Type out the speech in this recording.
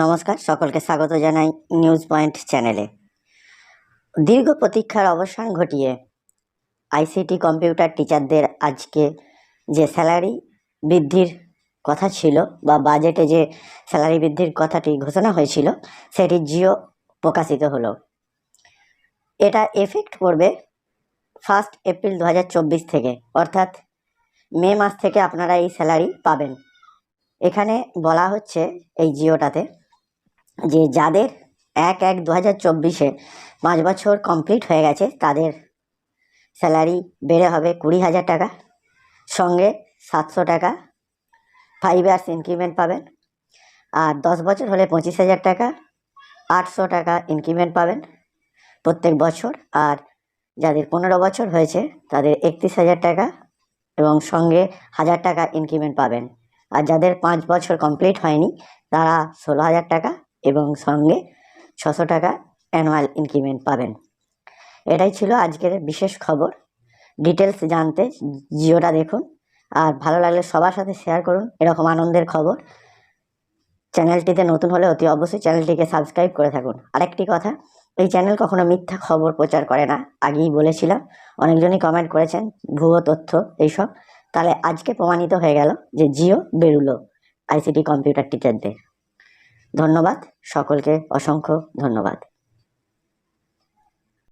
নমস্কার, সকলকে স্বাগত জানাই নিউজ পয়েন্ট চ্যানেলে দীর্ঘ প্রতীক্ষার অবসান ঘটিয়ে আইসিটি কম্পিউটার টিচারদের আজকে যে স্যালারি বৃদ্ধির কথা ছিল বা বাজেটে যে স্যালারি বৃদ্ধির কথাটি ঘোষণা হয়েছিল, সেটি জিও প্রকাশিত হলো। এটা এফেক্ট করবে ফার্স্ট এপ্রিল দু হাজার চব্বিশ থেকে, অর্থাৎ মে মাস থেকে আপনারা এই স্যালারি পাবেন। এখানে বলা হচ্ছে এই জিওটাতে যে যাদের এক এক দু হাজার চব্বিশে পাঁচ বছর কমপ্লিট হয়ে গেছে, তাদের স্যালারি বেড়ে হবে কুড়ি হাজার টাকা। সঙ্গে সাতশো টাকা ফাইভ ইয়ার্স ইনক্রিমেন্ট পাবেন। আর দশ বছর হলে পঁচিশ হাজার টাকা, আটশো টাকা ইনক্রিমেন্ট পাবেন প্রত্যেক বছর। আর যাদের পনেরো বছর হয়েছে, তাদের একত্রিশ হাজার টাকা এবং সঙ্গে হাজার টাকা ইনক্রিমেন্ট পাবেন। আর যাদের পাঁচ বছর কমপ্লিট হয়নি, তারা ষোলো হাজার টাকা এবং সঙ্গে ছশো টাকা অ্যানুয়াল ইনক্রিমেন্ট পাবেন। এটাই ছিল আজকের বিশেষ খবর। ডিটেলস জানতে জিওটা দেখুন। আর ভালো লাগলে সবার সাথে শেয়ার করুন। এরকম আনন্দের খবর। চ্যানেলটিতে নতুন হলে অতি অবশ্যই চ্যানেলটিকে সাবস্ক্রাইব করে থাকুন। আরেকটি কথা, এই চ্যানেল কখনো মিথ্যা খবর প্রচার করে না। আগেই বলেছিলাম, অনেকজনই কমেন্ট করেছেন, ভুয়ো তথ্য এইসব। তাহলে আজকে প্রমাণিত হয়ে গেল যে জিও বেরুলো আইসিটি কম্পিউটার টিচারদের। ধন্যবাদ। সকলকে অসংখ্য ধন্যবাদ।